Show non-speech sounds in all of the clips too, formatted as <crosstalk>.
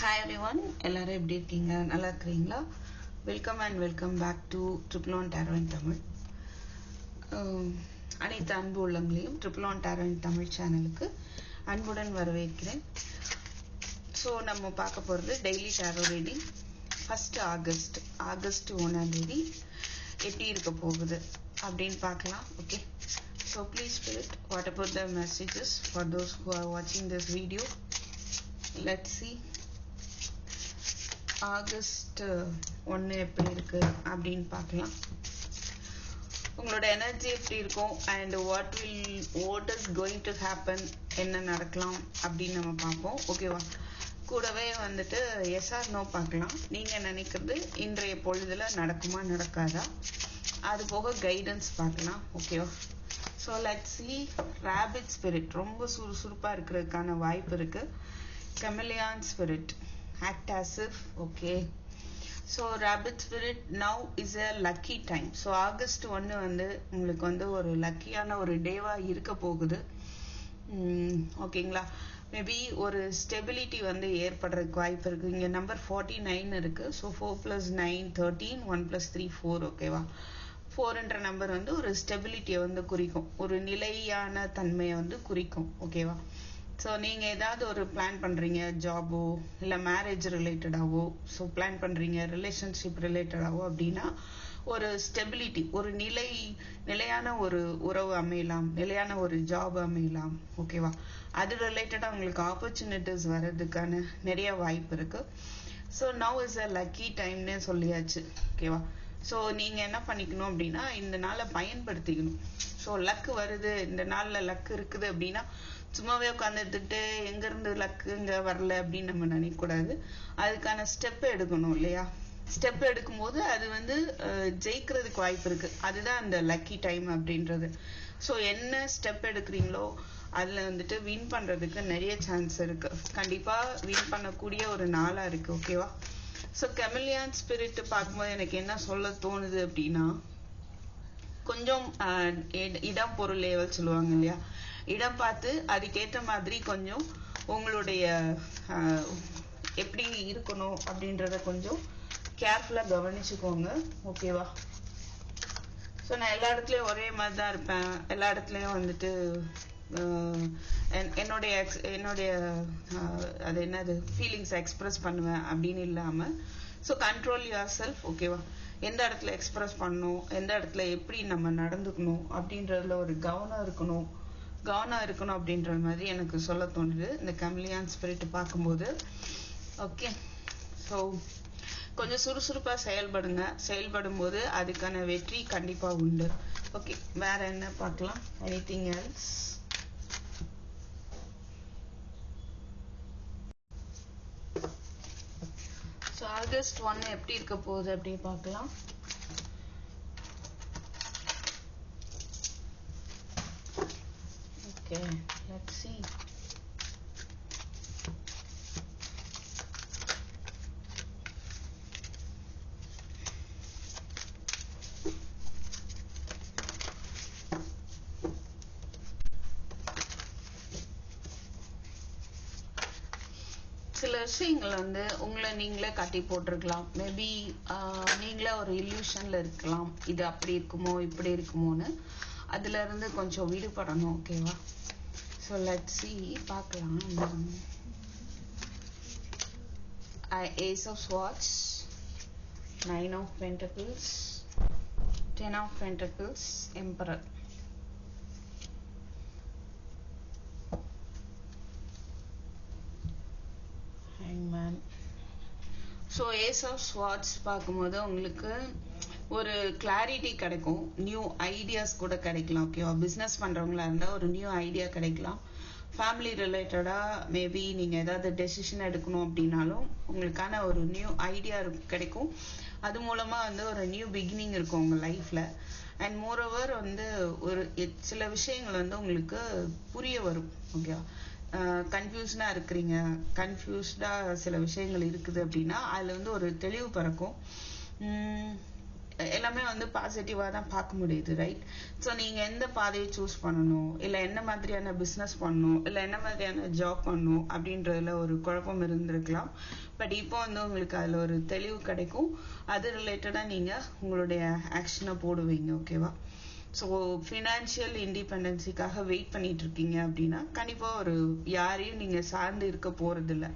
Hi every one எல்லாரும் எப்படி இருக்கீங்க? நல்லா இருக்கிறீங்களா? Welcome and welcome back to triple one tarot in Tamil அனைத்து அன்பு உள்ளங்களையும் triple one tarot in Tamil சேனலுக்கு அன்புடன் வரவேற்கிறேன். ஸோ நம்ம பார்க்க போகிறது daily tarot reading first August August ஒன்றாம் தேதி எப்படி இருக்க போகுது அப்படின்னு பார்க்கலாம் okay so please spirit what about the messages for those who are watching this video? Let's see. August uh, ஒன்று எப்படி இருக்கு அப்படின்னு பார்க்கலாம். உங்களோட எனர்ஜி எப்படி இருக்கும்? And what will what is going to happen என்ன நடக்கலாம் அப்படின்னு நம்ம பார்ப்போம். ஓகேவா கூடவே வந்துட்டு எஸ்ஆர் நோ பார்க்கலாம். நீங்கள் நினைக்கிறது இன்றைய பொழுதுல நடக்குமா நடக்காதா? அது போக கைடன்ஸ் பார்க்கலாம். ஓகேவா so let see rapid spirit ரொம்ப சுறுசுறுப்பாக இருக்கிறதுக்கான வாய்ப்பு இருக்குது chameleon spirit act as if okay so rapid spirit now is a lucky time so August ஒன்று வந்து உங்களுக்கு வந்து ஒரு லக்கியான ஒரு டேவா இருக்க போகுது. ஓகேங்களா மேபி ஒரு ஸ்டெபிலிட்டி வந்து ஏற்படுறதுக்கு வாய்ப்பு இருக்கு. இங்க நம்பர் ஃபார்ட்டி நைன் இருக்கு so four plus nine thirteen one plus three four ஓகேவா ஃபோர்ன்ற நம்பர் வந்து ஒரு ஸ்டெபிலிட்டியை வந்து குறிக்கும். ஒரு நிலையான தன்மையை வந்து குறிக்கும் ஓகேவா ஸோ நீங்கள் ஏதாவது ஒரு பிளான் பண்ணுறீங்க ஜாபோ இல்லை மேரேஜ் ரிலேட்டடாவோ ஸோ பிளான் பண்ணுறீங்க ரிலேஷன்ஷிப் ரிலேட்டடாவோ அப்படின்னா ஒரு ஸ்டெபிலிட்டி ஒரு நிலை நிலையான ஒரு உறவு அமையலாம் நிலையான ஒரு ஜாப் அமையலாம் ஓகேவா அது ரிலேட்டடாக உங்களுக்கு ஆப்பர்ச்சுனிட்டிஸ் வர்றதுக்கான நிறைய வாய்ப்பு இருக்குது so now is a lucky டைம்னே சொல்லியாச்சு ஓகேவா ஸோ நீங்கள் என்ன பண்ணிக்கணும் அப்படின்னா இந்த நாளை பயன்படுத்திக்கணும். ஸோ லக்கு வருது இந்த நாளில் லக் இருக்குது அப்படின்னா சும்மாவே உட்காந்துட்டு எங்கேருந்து லக்குங்க வரல அப்படின்னு நம்ம நினைக்கக்கூடாது. அதுக்கான ஸ்டெப் எடுக்கணும் இல்லையா? ஸ்டெப் எடுக்கும்போது அது வந்து ஜெயிக்கிறதுக்கு வாய்ப்பு இருக்கு. அதுதான் அந்த லக்கி டைம் அப்படின்றது. ஸோ என்ன ஸ்டெப் எடுக்கிறீங்களோ அதில் வந்துட்டு வின் பண்றதுக்கு நிறைய சான்ஸ் இருக்கு. கண்டிப்பாக வின் பண்ணக்கூடிய ஒரு நாளாக இருக்கு ஓகேவா ஸோ கெமிலியான் ஸ்பிரிட் பார்க்கும்போது எனக்கு என்ன சொல்ல தோணுது அப்படின்னா கொஞ்சம் இடம் பொருள் லேவல் சொல்லுவாங்க இல்லையா? இடம் பார்த்து அதுக்கேற்ற மாதிரி கொஞ்சம் உங்களுடைய எப்படி இருக்கணும் அப்படின்றத கொஞ்சம் கேர்ஃபுல்லாக கவனிச்சுக்கோங்க. ஓகேவா ஸோ நான் எல்லா இடத்துலையும் ஒரே மாதிரி தான் இருப்பேன். எல்லா இடத்துலையும் வந்துட்டு என்- என்னுடைய எக்ஸ் என்னுடைய அது என்னது? ஃபீலிங்ஸ் எக்ஸ்ப்ரெஸ் பண்ணுவேன் அப்படின்னு இல்லாமல் ஸோ கண்ட்ரோல் யுவர் செல்ஃப் ஓகேவா எந்த இடத்துல எக்ஸ்ப்ரெஸ் பண்ணணும்? எந்த இடத்துல எப்படி நம்ம நடந்துக்கணும்? அப்படின்றதுல ஒரு கவனம் இருக்கணும். கவனம் இருக்கணும் அப்படின்ற மாதிரி எனக்கு சொல்ல தோணுது. இந்த கமிலியான் ஸ்பிரிட் பார்க்கும்போது. ஓகே ஸோ கொஞ்சம் சுறுசுறுப்பாக செயல்படுங்க. செயல்படும் போது அதுக்கான வெற்றி கண்டிப்பாக உண்டு. ஓகே வேற என்ன பார்க்கலாம்? Anything else so August one எப்படி இருக்க போகுது அப்படி பார்க்கலாம். Okay, let's see. சில விஷயங்கள் வந்து உங்களை நீங்களே கட்டி போட்டிருக்கலாம். மேபி நீங்களே ஒரு இல்யூஷன்ல இருக்கலாம். இது அப்படி இருக்குமோ இப்படி இருக்குமோன்னு. அதுல இருந்து கொஞ்சம் விடுபடணும் ஓகேவா ஸோ லெட் சி பார்க்கலாம் ace of swords nine of pentacles ten of pentacles emperor ஹேங்மேன் so ace of swords பார்க்கும்போது உங்களுக்கு ஒரு கிளாரிட்டி கிடைக்கும். நியூ ஐடியாஸ் கூட கிடைக்கலாம் ஓகேவா பிஸ்னஸ் பண்றவங்களா இருந்தா ஒரு நியூ ஐடியா கிடைக்கலாம். ஃபேமிலி ரிலேட்டடா மேபி நீங்க ஏதாவது டெசிஷன் எடுக்கணும் அப்படின்னாலும் உங்களுக்கான ஒரு நியூ ஐடியா கிடைக்கும். அது மூலமா வந்து ஒரு நியூ பிகினிங் இருக்கும் உங்க லைஃப்ல அண்ட் மோரோவர் வந்து ஒரு சில விஷயங்கள் வந்து உங்களுக்கு புரிய வரும் ஓகேவா கன்ஃபியூஷனாக இருக்கிறீங்க கன்ஃபியூஸ்டாக சில விஷயங்கள் இருக்குது அப்படின்னா அதில் வந்து ஒரு தெளிவு பிறக்கும். எல்லாமே வந்து பாசிட்டிவாக தான் பார்க்க முடியுது ரைட் ஸோ நீங்கள் எந்த பாதையை சூஸ் பண்ணணும்? இல்லை என்ன மாதிரியான பிஸ்னஸ் பண்ணணும்? இல்லை என்ன மாதிரியான ஜாப் பண்ணணும்? அப்படின்றதுல ஒரு குழப்பம் இருந்திருக்கலாம். பட் இப்போ வந்து உங்களுக்கு அதில் ஒரு தெளிவு கிடைக்கும். அது ரிலேட்டடாக நீங்கள் உங்களுடைய ஆக்ஷனை போடுவீங்க ஓகேவா ஸோ ஃபினான்ஷியல் இண்டிபெண்டன்சிக்காக வெயிட் பண்ணிட்டு இருக்கீங்க அப்படின்னா கண்டிப்பாக ஒரு யாரையும் நீங்கள் சார்ந்து இருக்க போகிறதில்ல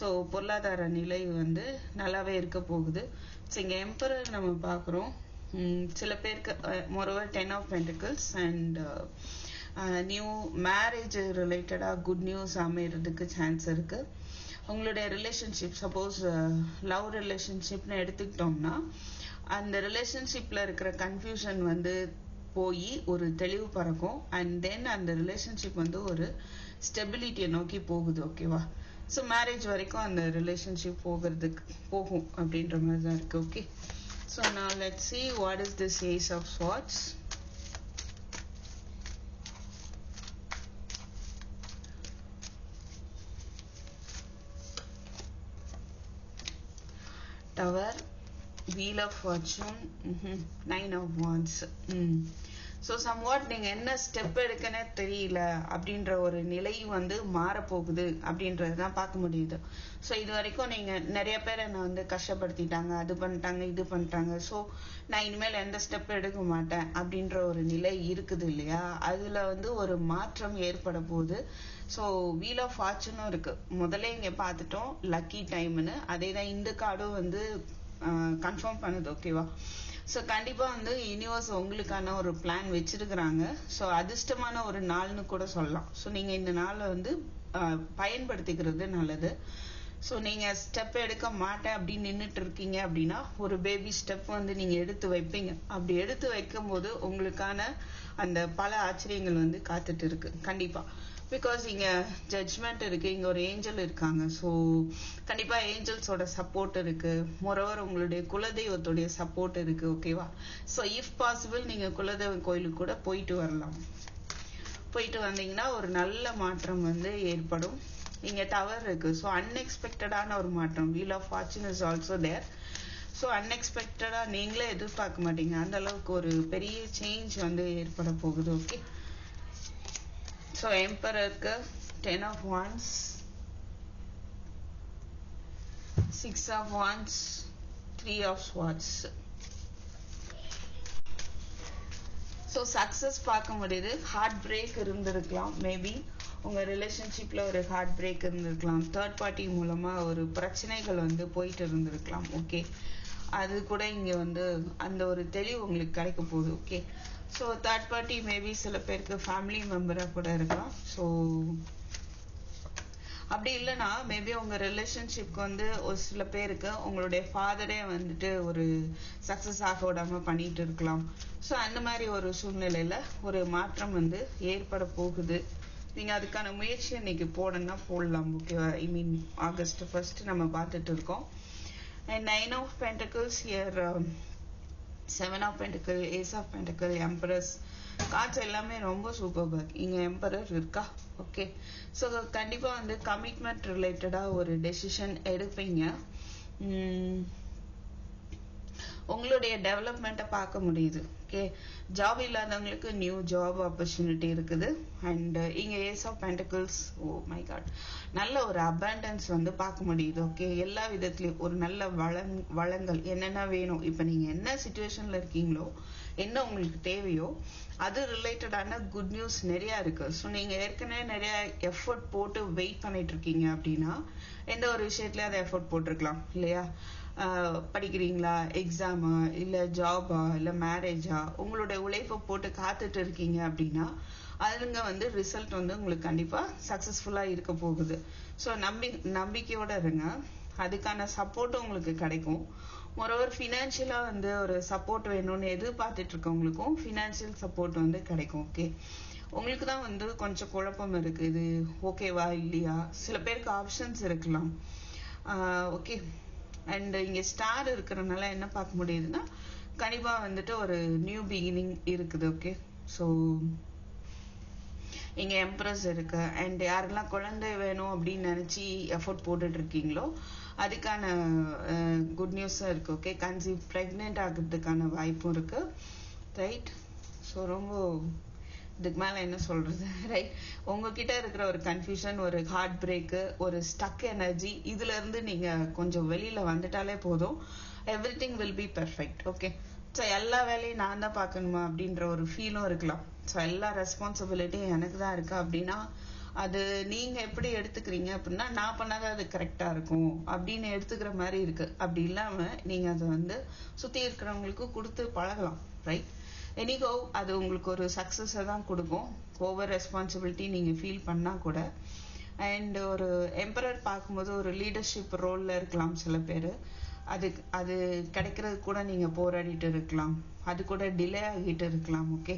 ஸோ பொருளாதார நிலை வந்து நல்லாவே இருக்க போகுது. ஸோ இங்கே எம்பரர் நம்ம பார்க்குறோம் சில பேருக்கு moreover ten of pentacles and new marriage ரிலேட்டடாக குட் நியூஸ் அமைகிறதுக்கு சான்ஸ் இருக்கு. உங்களுடைய ரிலேஷன்ஷிப் சப்போஸ் லவ் ரிலேஷன்ஷிப்னு எடுத்துக்கிட்டோம்னா அந்த ரிலேஷன்ஷிப்பில் இருக்கிற கன்ஃபியூஷன் வந்து போய் ஒரு தெளிவு பறக்கும் அண்ட் தென் அந்த ரிலேஷன்ஷிப் வந்து ஒரு ஸ்டெபிலிட்டியை நோக்கி போகுது ஓகேவா ஸோ மேரேஜ் வரைக்கும் அந்த ரிலேஷன்ஷிப் போகிறதுக்கு போகும் அப்படின்ற மாதிரி தான் இருக்கு ஓகே ஸோ நான் let see what is this ace of swords tower wheel of fortune nine of wands so somewhat நீங்கள் என்ன ஸ்டெப் எடுக்கனே தெரியல அப்படின்ற ஒரு நிலை வந்து மாறப்போகுது அப்படின்றது தான் பார்க்க முடியுது. ஸோ இது வரைக்கும் நீங்கள் நிறைய பேர் என்னை வந்து கஷ்டப்படுத்திட்டாங்க அது பண்ணிட்டாங்க இது பண்ணிட்டாங்க. ஸோ நான் இனிமேல் எந்த ஸ்டெப் எடுக்க மாட்டேன் அப்படின்ற ஒரு நிலை இருக்குது இல்லையா? அதில் வந்து ஒரு மாற்றம் ஏற்பட போகுது. ஸோ வீல் ஆஃப் ஃபார்ச்சுனும் இருக்குது முதல்ல இங்கே பார்த்துட்டோம் லக்கி டைம்னு அதே தான் இந்த கார்டும் வந்து கன்ஃபார்ம் பண்ணுது ஓகேவா ஸோ கண்டிப்பாக வந்து யூனிவர்ஸ் உங்களுக்கான ஒரு பிளான் வச்சிருக்கிறாங்க. ஸோ அதிர்ஷ்டமான ஒரு நாள்னு கூட சொல்லலாம். ஸோ நீங்கள் இந்த நாளை வந்து பயன்படுத்திக்கிறது நல்லது. ஸோ நீங்கள் ஸ்டெப் எடுக்க மாட்டேன் அப்படின்னு நின்றுட்டு இருக்கீங்க அப்படின்னா ஒரு பேபி ஸ்டெப் வந்து நீங்கள் எடுத்து வைப்பீங்க. அப்படி எடுத்து வைக்கும் போது உங்களுக்கான அந்த பல ஆச்சரியங்கள் வந்து காத்துட்டு இருக்கு கண்டிப்பாக பிகாஸ் இங்க ஜட்ஜ்மெண்ட் இருக்கு இங்க ஒரு ஏஞ்சல் இருக்காங்க. ஸோ கண்டிப்பா ஏஞ்சல்ஸோட சப்போர்ட் இருக்கு. மொரவர் உங்களுடைய குலதெய்வத்துடைய சப்போர்ட் இருக்கு ஓகேவா ஸோ இஃப் பாசிபிள் நீங்க குலதெய்வ கோயிலுக்கு கூட போயிட்டு வரலாம். போயிட்டு வந்தீங்கன்னா ஒரு நல்ல மாற்றம் வந்து ஏற்படும். இங்க டவர் இருக்கு. ஸோ அன்எக்ஸ்பெக்டடான ஒரு மாற்றம். Wheel of fortune is also there so அன்எக்ஸ்பெக்டடாக நீங்களே எதிர்பார்க்க மாட்டீங்க. அந்த அளவுக்கு ஒரு பெரிய சேஞ்ச் வந்து ஏற்பட போகுது okay so எம்பரருக்கு ten of wands six of wands three of swords so success பார்க்க முடியுது. ஹார்ட் பிரேக் இருந்திருக்கலாம். மேபி உங்க ரிலேஷன்ஷிப்ல ஒரு ஹார்ட் பிரேக் இருந்திருக்கலாம். தேர்ட் பார்ட்டி மூலமா ஒரு பிரச்சனைகள் வந்து போயிட்டு இருந்திருக்கலாம். ஓகே அது கூட இங்க வந்து அந்த ஒரு தெளிவு உங்களுக்கு கிடைக்க போகுது. Okay so third party maybe சில பேருக்கு ஃபேமிலி மெம்பரா கூட இருக்கலாம். ஸோ அப்படி இல்லைன்னா மேபி உங்க ரிலேஷன்ஷிப்க்கு வந்து ஒரு சில பேருக்கு உங்களுடைய ஃபாதரே வந்துட்டு ஒரு சக்சஸ் ஆக விடாம பண்ணிட்டு இருக்கலாம். ஸோ அந்த மாதிரி ஒரு சூழ்நிலையில ஒரு மாற்றம் வந்து ஏற்பட போகுது. நீங்க அதுக்கான முயற்சி இன்னைக்கு போடணும்னா போடலாம் ஓகேவா ஐ மீன் ஆகஸ்ட் ஃபர்ஸ்ட் நம்ம பார்த்துட்டு இருக்கோம். And nine of pentacles here seven of pentacle ace of pentacle empress cards எல்லாமே ரொம்ப சூப்பர் இங்க எம்பரர் இருக்கா? ஓகே ஸோ கண்டிப்பா வந்து கமிட்மெண்ட் ரிலேட்டடா ஒரு டெசிஷன் எடுப்பீங்க. உங்களுடைய டெவலப்மெண்ட்டை பார்க்க முடியுது. ஓகே ஜாப் இல்லாதவங்களுக்கு நியூ ஜாப் ஆப்பர்ச்சுனிட்டி இருக்குது. அண்ட் இங்கே ace of pentacles oh my god நல்ல ஒரு அபேண்டன்ஸ் வந்து பார்க்க முடியுது. ஓகே எல்லா விதத்துலையும் ஒரு நல்ல வளங் வளங்கள் என்னென்ன வேணும்? இப்போ நீங்கள் என்ன சுச்சுவேஷனில் இருக்கீங்களோ என்ன உங்களுக்கு தேவையோ அது ரிலேட்டடான குட் நியூஸ் நிறையா இருக்கு. ஸோ நீங்கள் ஏற்கனவே நிறையா எஃபர்ட் போட்டு வெயிட் பண்ணிட்டு இருக்கீங்க அப்படின்னா எந்த ஒரு விஷயத்துலையும் அதை எஃபர்ட் போட்டிருக்கலாம். இல்லையா? படிக்கிறீங்களா? எக்ஸாமா இல்லை ஜாபா இல்லை மேரேஜா உங்களுடைய உழைப்பை போட்டு காத்துட்டு இருக்கீங்க அப்படின்னா அதுங்க வந்து ரிசல்ட் வந்து உங்களுக்கு கண்டிப்பாக சக்ஸஸ்ஃபுல்லாக இருக்க போகுது. ஸோ நம்பி நம்பிக்கையோடு இருங்க. அதுக்கான சப்போர்ட்டும் உங்களுக்கு கிடைக்கும். மொரோவர் ஃபினான்ஷியலாக வந்து ஒரு சப்போர்ட் வேணும்னு எதிர்பார்த்துட்டு இருக்கவங்களுக்கும் ஃபினான்ஷியல் சப்போர்ட் வந்து கிடைக்கும் ஓகே உங்களுக்கு தான் வந்து கொஞ்சம் குழப்பம் இருக்குது. ஓகேவா இல்லையா? சில பேருக்கு ஆப்ஷன்ஸ் இருக்கலாம். ஓகே அண்ட் இங்கே ஸ்டார் இருக்கிறனால என்ன பார்க்க முடியுதுன்னா கண்டிப்பாக வந்துட்டு ஒரு நியூ பிகினிங் இருக்குது ஓகே ஸோ இங்கே எம்ப்ரஸ் இருக்கு. அண்ட் யாரெல்லாம் குழந்தை வேணும் அப்படின்னு நினச்சி எஃபோர்ட் போட்டுட்டு இருக்கீங்களோ அதுக்கான குட் நியூஸும் இருக்கு ஓகே கன்சீவ் ப்ரெக்னென்ட் ஆகிறதுக்கான வாய்ப்பும் இருக்கு. ரைட் ஸோ ரொம்ப இதுக்கு மேலே என்ன சொல்றது? <laughs> ரைட் உங்ககிட்ட இருக்கிற ஒரு கன்ஃபியூஷன் ஒரு ஹார்ட் பிரேக்கு ஒரு ஸ்டக் எனர்ஜி இதுல இருந்து நீங்க கொஞ்சம் வெளியில வந்துட்டாலே போதும். Everything will be perfect okay so எல்லா வேலையும் நான் தான் பார்க்கணுமா அப்படின்ற ஒரு ஃபீலும் இருக்கலாம். ஸோ எல்லா ரெஸ்பான்சிபிலிட்டியும் எனக்கு தான் இருக்கு அப்படின்னா அது நீங்க எப்படி எடுத்துக்கிறீங்க அப்படின்னா நான் பண்ணாத அது கரெக்டா இருக்கும் அப்படின்னு எடுத்துக்கிற மாதிரி இருக்கு. அப்படி இல்லாம நீங்க அதை வந்து சுத்தி இருக்கிறவங்களுக்கு கொடுத்து பழகலாம் ரைட் எனிகோ அது உங்களுக்கு ஒரு சக்ஸஸை தான் கொடுக்கும். ஓவர் ரெஸ்பான்சிபிலிட்டி நீங்கள் ஃபீல் பண்ணால் கூட. அண்ட் ஒரு எம்பரர் பார்க்கும்போது ஒரு லீடர்ஷிப் ரோலில் இருக்கலாம் சில பேர். அது அது கிடைக்கிறது கூட நீங்கள் போராடிட்டு இருக்கலாம். அது கூட டிலே ஆகிட்டு இருக்கலாம் ஓகே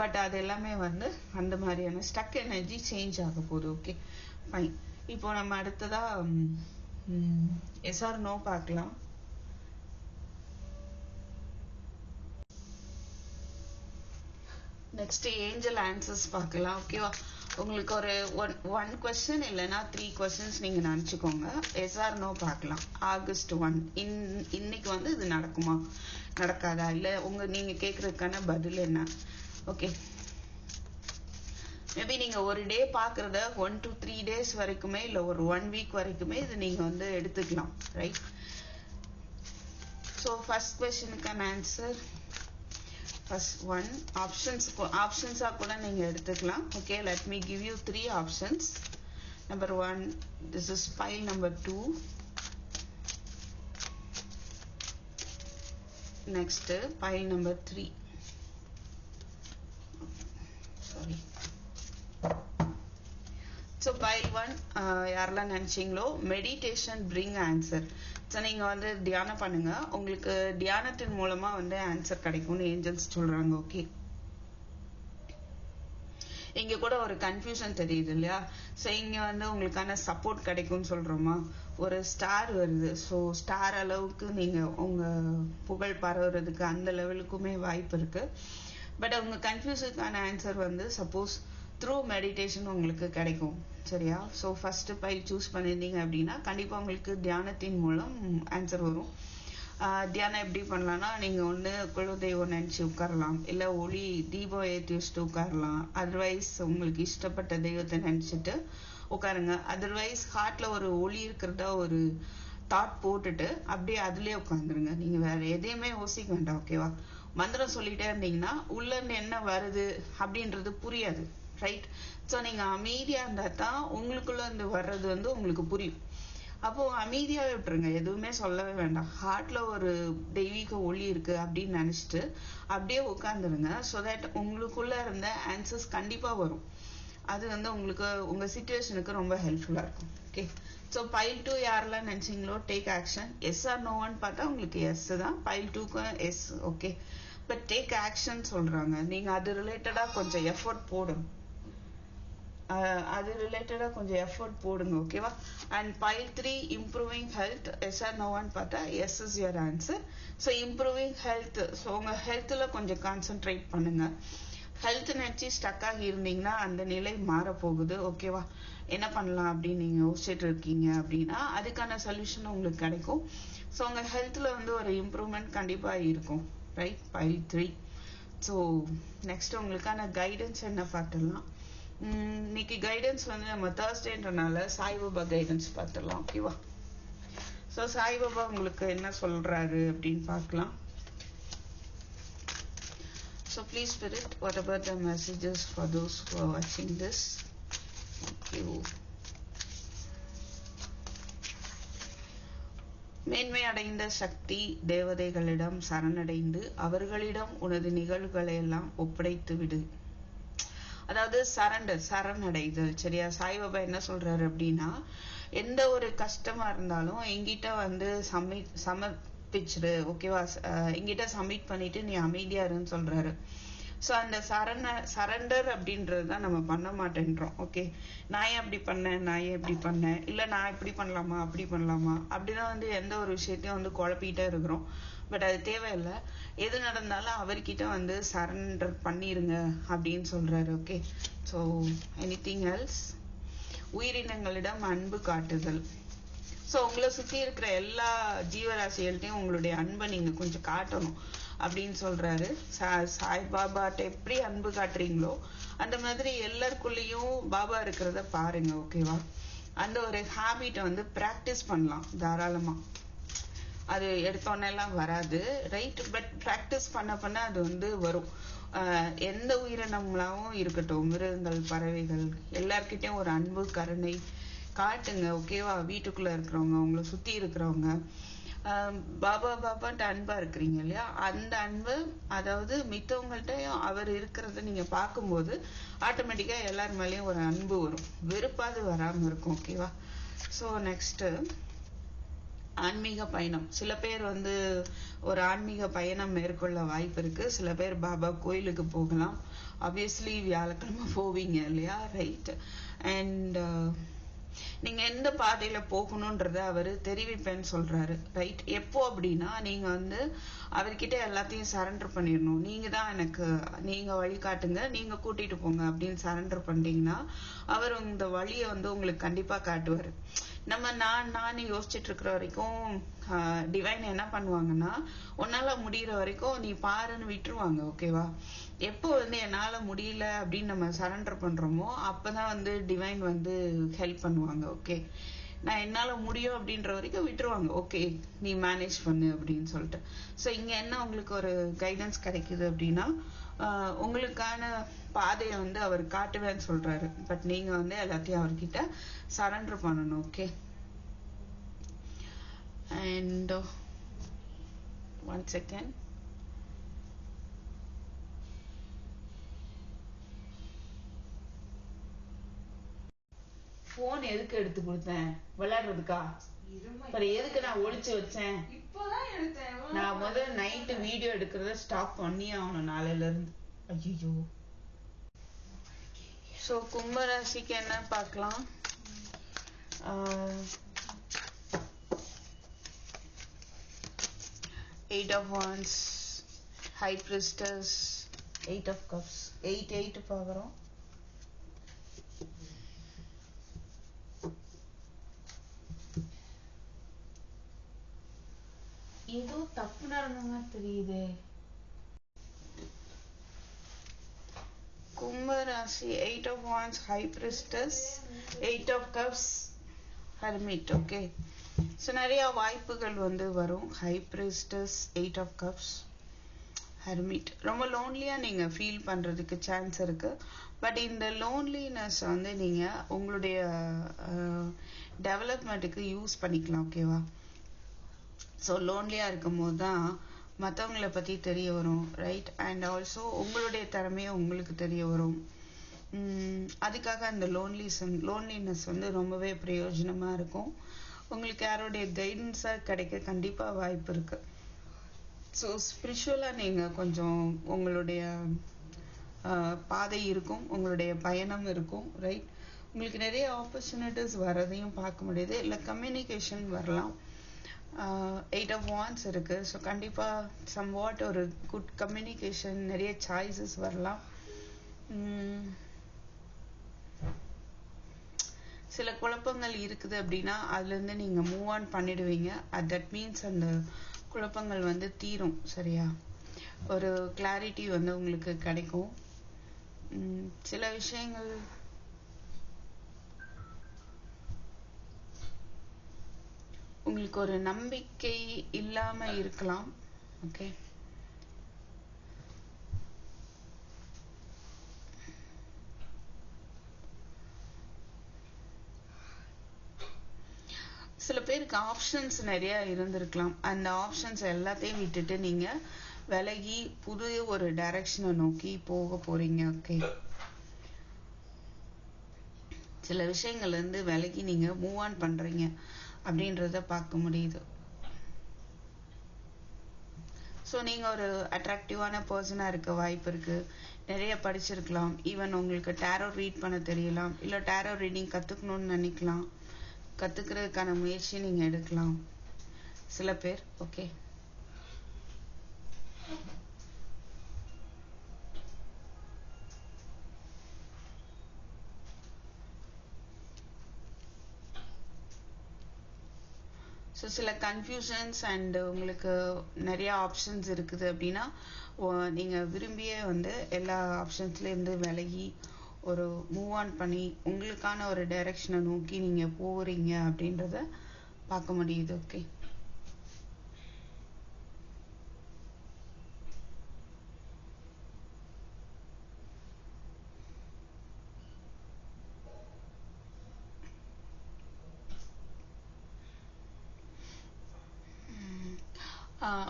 பட் அது எல்லாமே வந்து அந்த மாதிரியான ஸ்டக் எனர்ஜி சேஞ்ச் ஆக போகுது ஓகே ஃபைன் இப்போ நம்ம அடுத்ததாக எஸ்ஆர் நோ பார்க்கலாம். நெக்ஸ்ட் ஏஞ்சல் ஆன்சர்ஸ் பார்க்கலாம் ஓகேவா உங்களுக்கு ஒரு ஒன் ஒன் கொஸ்டின் இல்லைன்னா த்ரீ கொஸ்டின்ஸ் நீங்க நினச்சிக்கோங்க. எஸ்ஆர் நோ பார்க்கலாம். ஆகஸ்ட் ஒன் இன் இன்னைக்கு வந்து இது நடக்குமா? நடக்காதா? இல்ல உங்க நீங்க கேக்குறதுக்கான பதில் என்ன? ஓகே மேபி நீங்க ஒரு டே பாக்குறத ஒன் டு த்ரீ டேஸ் வரைக்குமே இல்ல ஒரு ஒன் வீக் வரைக்குமே இது நீங்க வந்து எடுத்துக்கலாம் ரைட் ஸோ ஃபஸ்ட் கொஸ்டினுக்கான ஆன்சர் ஃபர்ஸ்ட் ஒன் ஆப்ஷன்ஸ் ஆப்ஷன்ஸா கூட நீங்க எடுத்துக்கலாம். Okay let me give you three options number one this is pile number two next pile number three sorry so pile one யாரெல்லாம் நினைச்சீங்களோ மெடிடேஷன் பிரிங் ஆன்சர் ஸோ நீங்க வந்து தியானம் பண்ணுங்க. உங்களுக்கு தியானத்தின் மூலமா வந்து ஆன்சர் கிடைக்கும்னு ஏஞ்சல்ஸ் சொல்றாங்க ஓகே இங்க கூட ஒரு கன்ஃபியூஷன் தெரியுது இல்லையா? ஸோ இங்க வந்து உங்களுக்கான சப்போர்ட் கிடைக்கும்னு சொல்றோமா? ஒரு ஸ்டார் வருது. ஸோ ஸ்டார் அளவுக்கு நீங்க உங்க புகழ் பரவுறதுக்கு அந்த லெவலுக்குமே வாய்ப்பு இருக்கு. பட் உங்க கன்ஃபியூஸுக்கான ஆன்சர் வந்து சப்போஸ் த்ரூ மெடிடேஷன் உங்களுக்கு கிடைக்கும் சரியா? ஸோ ஃபஸ்ட்டு பைல் சூஸ் பண்ணியிருந்தீங்க அப்படின்னா கண்டிப்பாக உங்களுக்கு தியானத்தின் மூலம் ஆன்சர் வரும். தியானம் எப்படி பண்ணலாம்னா நீங்கள் ஒன்று குலதெய்வம் நினச்சி உட்காரலாம் இல்லை ஒளி தீபம் ஏற்றி வச்சுட்டு உட்காரலாம். அதர்வைஸ் உங்களுக்கு இஷ்டப்பட்ட தெய்வத்தை நினச்சிட்டு உட்காருங்க. அதர்வைஸ் ஹார்ட்டில் ஒரு ஒளி இருக்கிறதா ஒரு தாட் போட்டுட்டு அப்படியே அதுலேயே உட்காந்துருங்க நீங்கள் வேறு எதையுமே யோசிக்க வேண்டாம் ஓகேவா மந்திரம் சொல்லிட்டே இருந்தீங்கன்னா உள்ள என்ன வருது அப்படின்றது புரியாது. ரைட் ஸோ நீங்கள் அமைதியாக இருந்தால் தான் உங்களுக்குள்ள இருந்து வர்றது வந்து உங்களுக்கு புரியும். அப்போது அமைதியாகவே விட்டுருங்க. எதுவுமே சொல்லவே வேண்டாம். ஹார்ட்டில் ஒரு தெய்வீக ஒளி இருக்குது அப்படின்னு நினச்சிட்டு அப்படியே உட்காந்துருங்க ஸோ தட் உங்களுக்குள்ளே இருந்த ஆன்சர்ஸ் கண்டிப்பாக வரும். அது வந்து உங்களுக்கு உங்கள் சுச்சுவேஷனுக்கு ரொம்ப ஹெல்ப்ஃபுல்லாக இருக்கும். ஓகே ஸோ பைல் டூ யாரெல்லாம் நினச்சிங்களோ டேக் ஆக்ஷன் எஸ் ஆர் நோவான்னு பார்த்தா உங்களுக்கு எஸ் தான். Pile டூக்கும் yes okay but take action சொல்கிறாங்க நீங்கள் அது ரிலேட்டடாக கொஞ்சம் எஃபர்ட் போடும் அது ரிலேட்டடாக கொஞ்சம் எஃபர்ட் போடுங்க ஓகேவா and pile three improving health yes or நோவான்னு பார்த்தா yes is your answer so improving health so உங்கள் ஹெல்த்தில் கொஞ்சம் கான்சென்ட்ரேட் பண்ணுங்கள் ஹெல்த் நினச்சி ஸ்டக் ஆகி இருந்தீங்கன்னா அந்த நிலை மாற போகுது ஓகேவா என்ன பண்ணலாம் அப்படின்னு நீங்கள் யோசிச்சுட்டு இருக்கீங்க அப்படின்னா அதுக்கான சொல்யூஷன் உங்களுக்கு கிடைக்கும். ஸோ உங்கள் ஹெல்த்தில் வந்து ஒரு இம்ப்ரூவ்மெண்ட் கண்டிப்பாக இருக்கும் right pile three so next உங்களுக்கான கைடன்ஸ் என்ன பார்த்துடலாம்? இன்னைக்கு கைடன்ஸ் வந்து நம்ம தேர்ஸ்டேன்றனால சாய்பாபா கைடன்ஸ் பார்த்துடலாம் ஓகேவா ஸோ சாய்பாபா உங்களுக்கு என்ன சொல்கிறாரு அப்படின்னு பார்க்கலாம் So please spirit, what about the messages for those who are watching this? Thank you. மேன்மை அடைந்த சக்தி தேவதைகளிடம் சரணடைந்து அவர்களிடம் உனது நிகழ்வுகளை எல்லாம் ஒப்படைத்து விடு அதாவது சரண்டர் சரணடைதல் சரியா? சாய்பாபா என்ன சொல்றாரு அப்படின்னா எந்த ஒரு கஷ்டமா இருந்தாலும் எங்கிட்ட வந்து சமி சமர்ப்பிச்சிரு ஓகேவா? எங்கிட்ட சப்மிட் பண்ணிட்டு நீ அமைதியா இருன்னு சொல்றாரு. ஸோ அந்த சரண சரண்டர் அப்படின்றது தான் நம்ம பண்ண மாட்டேன்றோம் ஓகே? நான் ஏன் அப்படி பண்ணேன்? நான் ஏன் இப்படி பண்ணேன்? இல்லை நான் இப்படி பண்ணலாமா? அப்படி பண்ணலாமா? அப்படிதான் வந்து எந்த ஒரு விஷயத்தையும் வந்து குழப்பிக்கிட்டே இருக்கிறோம். பட் அது தேவையில்லை. எது நடந்தாலும் அவர்கிட்ட வந்து சரண்டர் பண்ணிருங்க அப்படின்னு சொல்றாரு okay so anything else உயிரினங்களிடம் அன்பு காட்டுதல். ஸோ உங்களை சுற்றி இருக்கிற எல்லா ஜீவராசிகள்கிட்டையும் உங்களுடைய அன்பை நீங்கள் கொஞ்சம் காட்டணும் அப்படின்னு சொல்றாரு. சா சாய் பாபாட்ட எப்படி அன்பு காட்டுறீங்களோ அந்த மாதிரி எல்லாருக்குள்ளேயும் பாபா இருக்கிறத பாருங்க ஓகேவா அந்த ஒரு ஹாபிட்டை வந்து ப்ராக்டிஸ் பண்ணலாம் தாராளமாக அது எடுத்தோன்னே எல்லாம் வராது ரைட் பட் ப்ராக்டிஸ் பண்ண பண்ண அது வந்து வரும். எந்த உயிரினம்லாவும் இருக்கட்டும் மிருகங்கள் பறவைகள் எல்லார்கிட்டையும் ஒரு அன்பு கருணை காட்டுங்க ஓகேவா? வீட்டுக்குள்ள இருக்கிறவங்க உங்களை சுத்தி இருக்கிறவங்க. பாபா பாபான்ட்டு அன்பா இருக்கிறீங்க இல்லையா? அந்த அன்பு அதாவது மித்தவங்கள்ட்டையும் அவர் இருக்கிறத நீங்க பார்க்கும்போது ஆட்டோமேட்டிக்கா எல்லார் மேலேயும் ஒரு அன்பு வரும். வெறுப்பாது வராம இருக்கும் ஓகேவா? ஸோ நெக்ஸ்ட்டு ஆன்மீக பயணம். சில பேர் வந்து ஒரு ஆன்மீக பயணம் மேற்கொள்ள வாய்ப்பு இருக்கு. சில பேர் பாபா கோயிலுக்கு போகலாம். ஆப்வியஸ்லி வியாழக்கிழமை போவீங்க இல்லையா? ரைட் அண்ட் uh, நீங்க எந்த பாதையில போகணும்ன்றத அவரு தெரிவிப்பேன்னு சொல்றாரு. ரைட் எப்போ அப்படின்னா நீங்க வந்து அவர்கிட்ட எல்லாத்தையும் சரண்டர் பண்ணிடணும். நீங்க தான் எனக்கு நீங்க வழிகாட்டுங்க நீங்க கூட்டிட்டு போங்க அப்படின்னு சரண்டர் பண்ணிட்டீங்கன்னா அவர் இந்த வழியை வந்து உங்களுக்கு கண்டிப்பா காட்டுவாரு. நம்ம நான் நான் யோசிச்சுட்டு இருக்கிற வரைக்கும் டிவைன் என்ன பண்ணுவாங்கன்னா உன்னால முடியிற வரைக்கும் நீ பாருன்னு விட்டுருவாங்க ஓகேவா எப்போ வந்து என்னால முடியல அப்படின்னு நம்ம சரண்டர் பண்றோமோ அப்பதான் வந்து டிவைன் வந்து ஹெல்ப் பண்ணுவாங்க ஓகே நான் என்னால முடியும் அப்படின்ற வரைக்கும் விட்டுருவாங்க. ஓகே நீ மேனேஜ் பண்ணு அப்படின்னு சொல்லிட்டு. ஸோ இங்க என்ன உங்களுக்கு ஒரு கைடன்ஸ் கிடைக்குது அப்படின்னா உங்களுக்கான பாதையை வந்து அவர் காட்டுவேன்னு சொல்றாரு. பட் நீங்க வந்து எல்லாத்தையும் அவர்கிட்ட சரண்டர் பண்ணணும் okay and one second phone எதுக்கு எடுத்து கொடுத்தேன்? விளையாடுறதுக்கா. அப்புறம் எதுக்கு நான் ஒளிச்சு வச்சேன்? இப்பதான் எடுத்தேன். நான் முதல்ல நைட்டு வீடியோ எடுக்கிறத ஸ்டாப் பண்ணி ஆகணும் நாளையில இருந்து. ஐயோ ஸோ கும்பராசிக்கு என்ன பார்க்கலாம்? Eight of wands high priestess eight of cups eight eight பார்க்குறோம். தப்பு நடந்த மாதிரி தெரியுதே கும்பராசி eight of wands high priestess eight of cups hermit okay so நிறைய வாய்ப்புகள் வந்து வரும். High priestess eight of cups hermit ரொம்ப லோன்லியா நீங்க ஃபீல் பண்றதுக்கு சான்ஸ் இருக்கு. பட் இந்த லோன்லினஸ் வந்து நீங்க உங்களுடைய டெவலப்மெண்ட்டுக்கு யூஸ் பண்ணிக்கலாம் ஓகேவா ஸோ லோன்லியாக இருக்கும்போது தான் மற்றவங்கள பற்றி தெரிய வரும் ரைட் அண்ட் ஆல்சோ உங்களுடைய திறமையை உங்களுக்கு தெரிய வரும். அதுக்காக அந்த லோன்லிஸ் லோன்லினஸ் வந்து ரொம்பவே பிரயோஜனமாக இருக்கும். உங்களுக்கு யாருடைய கைடன்ஸாக கிடைக்க கண்டிப்பாக வாய்ப்பு இருக்கு. ஸோ ஸ்பிரிச்சுவலாக நீங்கள் கொஞ்சம் உங்களுடைய பாதை இருக்கும் உங்களுடைய பயணம் இருக்கும் ரைட் உங்களுக்கு நிறைய ஆப்பர்ச்சுனிட்டிஸ் வரதையும் பார்க்க முடியுது. இல்லை கம்யூனிகேஷன் வரலாம். எயிட் ஆஃப் வான்ஸ் இருக்கு. ஸோ கண்டிப்பாக சம் வாட் ஒரு குட் கம்யூனிகேஷன் நிறைய சாய்ஸஸ் வரலாம். சில குழப்பங்கள் இருக்குது அப்படின்னா அதுலேருந்து நீங்கள் மூவ் ஆன் பண்ணிடுவீங்க. அட் தட் மீன்ஸ் அந்த குழப்பங்கள் வந்து தீரும் சரியா? ஒரு கிளாரிட்டி வந்து உங்களுக்கு கிடைக்கும். சில விஷயங்கள் உங்களுக்கு ஒரு நம்பிக்கை இல்லாம இருக்கலாம். ஓகே சில பேருக்கு ஆப்ஷன்ஸ் நிறைய இருந்திருக்கலாம். அந்த ஆப்ஷன்ஸ் எல்லாத்தையும் விட்டுட்டு நீங்க விலகி புது ஒரு டைரக்ஷனை நோக்கி போக போறீங்க. ஓகே சில விஷயங்கள்ல இருந்து விலகி நீங்க மூவ் ஆன் பண்றீங்க. அப்படின்றத பார்க்க முடியுது. ஸோ நீங்கள் ஒரு அட்ராக்டிவான பர்சனாக இருக்க வாய்ப்பு இருக்குது நிறைய படிச்சிருக்கலாம். ஈவன் உங்களுக்கு டேரோ ரீட் பண்ண தெரியலாம். இல்லை டேரோ ரீடிங் கற்றுக்கணும்னு நினைக்கலாம். கற்றுக்கிறதுக்கான முயற்சி நீங்கள் எடுக்கலாம். சில பேர் ஓகே ஸோ சில கன்ஃபியூஷன்ஸ் அண்ட் உங்களுக்கு நிறைய ஆப்ஷன்ஸ் இருக்குது அப்படின்னா நீங்கள் விரும்பியே வந்து எல்லா ஆப்ஷன்ஸ்லேருந்து விலகி ஒரு மூவ் ஆன் பண்ணி உங்களுக்கான ஒரு டைரக்ஷனை நோக்கி நீங்கள் போகிறீங்க அப்படின்றத பார்க்க முடியுது ஓகே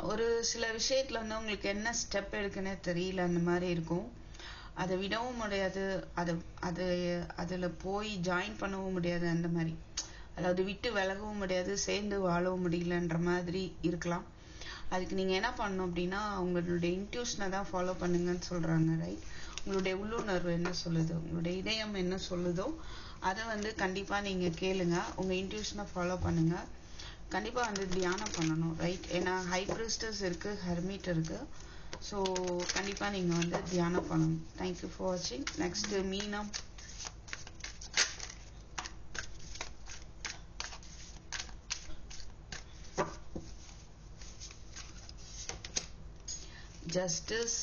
ஒரு சில விஷயத்தில் வந்து உங்களுக்கு என்ன ஸ்டெப் எடுக்குன்னே தெரியல அந்த மாதிரி இருக்கும். அதை விடவும் முடியாது. அதை அது அதில் போய் ஜாயின் பண்ணவும் முடியாது அந்த மாதிரி. அதாவது விட்டு விலகவும் முடியாது சேர்ந்து வாழவும் முடியலன்ற மாதிரி இருக்கலாம். அதுக்கு நீங்கள் என்ன பண்ணணும் அப்படின்னா உங்களுடைய இன்ட்யூஷனை தான் ஃபாலோ பண்ணுங்கன்னு சொல்கிறாங்க ரைட் உங்களுடைய உள்ளுணர்வு என்ன சொல்லுது? உங்களுடைய இதயம் என்ன சொல்லுதோ அதை வந்து கண்டிப்பாக நீங்கள் கேளுங்க. உங்கள் இன்ட்யூஷனை ஃபாலோ பண்ணுங்கள் கண்டிப்பாக வந்து தியானம் பண்ணணும் ரைட் ஏன்னா ஹை பிரிஸ்டர்ஸ் இருக்குது ஹெர்மிட் இருக்குது ஸோ கண்டிப்பாக நீங்கள் வந்து தியானம் பண்ணணும். தேங்க்யூ ஃபார் வாட்சிங் நெக்ஸ்ட்டு மீனம். Justice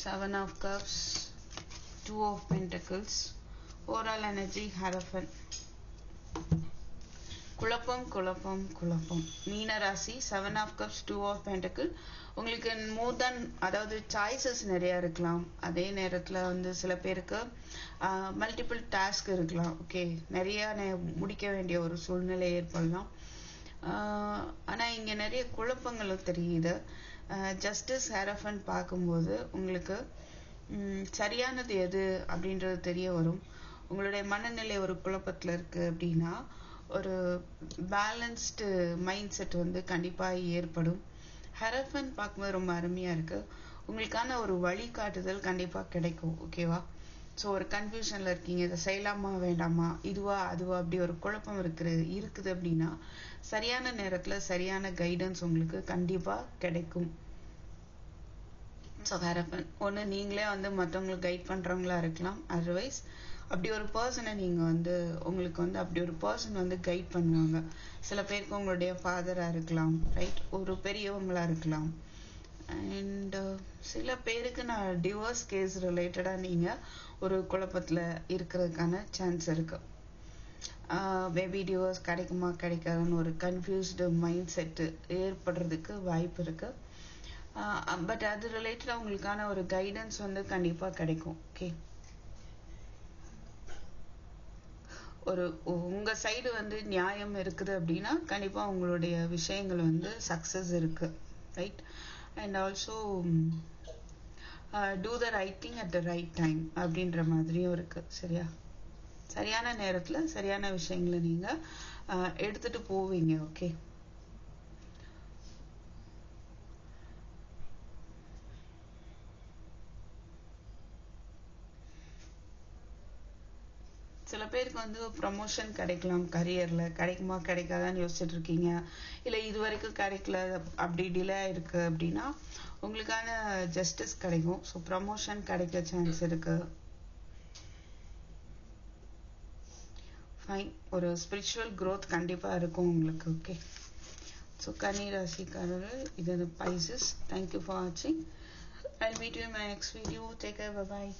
seven of cups two of pentacles overall energy hierophant. குழப்பம் குழப்பம் குழப்பம். மீன ராசி seven of cups two of pentacle உங்களுக்கு மோர் தன் அதாவது சாய்ஸஸ் நிறையா இருக்கலாம். அதே நேரத்தில் வந்து சில பேருக்கு மல்டிபிள் டாஸ்க் இருக்கலாம். ஓகே நிறைய முடிக்க வேண்டிய ஒரு சூழ்நிலை ஏற்படலாம். ஆனால் இங்கே நிறைய குழப்பங்களும் தெரியுது. ஜஸ்டிஸ் ஹேரஃபன் பார்க்கும்போது உங்களுக்கு சரியானது எது அப்படின்றது தெரிய வரும். உங்களுடைய மனநிலை ஒரு குழப்பத்தில் இருக்குது அப்படின்னா ஒரு பேலன்ஸ்டு மைண்ட் செட் வந்து கண்டிப்பாக ஏற்படும். ஹெரஃபன் பார்க்கும்போது ரொம்ப அருமையாக இருக்குது உங்களுக்கான ஒரு வழிகாட்டுதல் கண்டிப்பாக கிடைக்கும் ஓகேவா ஸோ ஒரு கன்ஃபியூஷனில் இருக்கீங்க இதை செய்யலாமா வேண்டாமா? இதுவா அதுவா? அப்படி ஒரு குழப்பம் இருக்கிறது இருக்குது அப்படின்னா சரியான நேரத்தில் சரியான கைடன்ஸ் உங்களுக்கு கண்டிப்பாக கிடைக்கும். ஸோ ஹெரஃபன் ஒன்று நீங்களே வந்து மற்றவங்களுக்கு கைட் பண்ணுறவங்களா இருக்கலாம். அதர்வைஸ் அப்படி ஒரு பர்சனை நீங்கள் வந்து உங்களுக்கு வந்து அப்படி ஒரு பர்சன் வந்து கைட் பண்ணுவாங்க. சில பேருக்கு உங்களுடைய ஃபாதராக இருக்கலாம் ரைட் ஒரு பெரியவங்களாக இருக்கலாம். அண்ட் uh, சில பேருக்கு நான் டிவோர்ஸ் கேஸ் ரிலேட்டடாக நீங்கள் ஒரு குழப்பத்தில் இருக்கிறதுக்கான சான்ஸ் இருக்கு. பேபி டிவோர்ஸ் கிடைக்குமா கிடைக்காதுன்னு ஒரு கன்ஃபியூஸ்டு மைண்ட் செட்டு ஏற்படுறதுக்கு வாய்ப்பு இருக்கு. பட் அது ரிலேட்டடாக உங்களுக்கான ஒரு கைடன்ஸ் வந்து கண்டிப்பாக கிடைக்கும் ஓகே ஒரு உங்க சைடு வந்து நியாயம் இருக்குது அப்படின்னா கண்டிப்பா உங்களுடைய விஷயங்கள் வந்து சக்சஸ் இருக்கு right and also to the right thing at the right time அப்படின்ற மாதிரியும் இருக்கு சரியா? சரியான நேரத்துல சரியான விஷயங்களை நீங்க uh, எடுத்துட்டு போவீங்க ஓகே சில பேருக்கு வந்து ப்ரமோஷன் கிடைக்கலாம் கரியர்ல கிடைக்குமா கிடைக்காதான்னு யோசிச்சுட்டு இருக்கீங்க இல்லை இது வரைக்கும் கிடைக்கல அப்படி டிலே இருக்கு அப்படின்னா உங்களுக்கான ஜஸ்டிஸ் கிடைக்கும். ஸோ ப்ரமோஷன் கிடைக்க சான்ஸ் இருக்கு. ஃபைன் ஒரு ஸ்பிரிச்சுவல் க்ரோத் கண்டிப்பா இருக்கும் உங்களுக்கு ஓகே ஸோ கன்னி ராசிக்காரர்கள் இது பைசஸ். தேங்க்யூ ஃபார் வாட்சிங் I meet you my next video take bye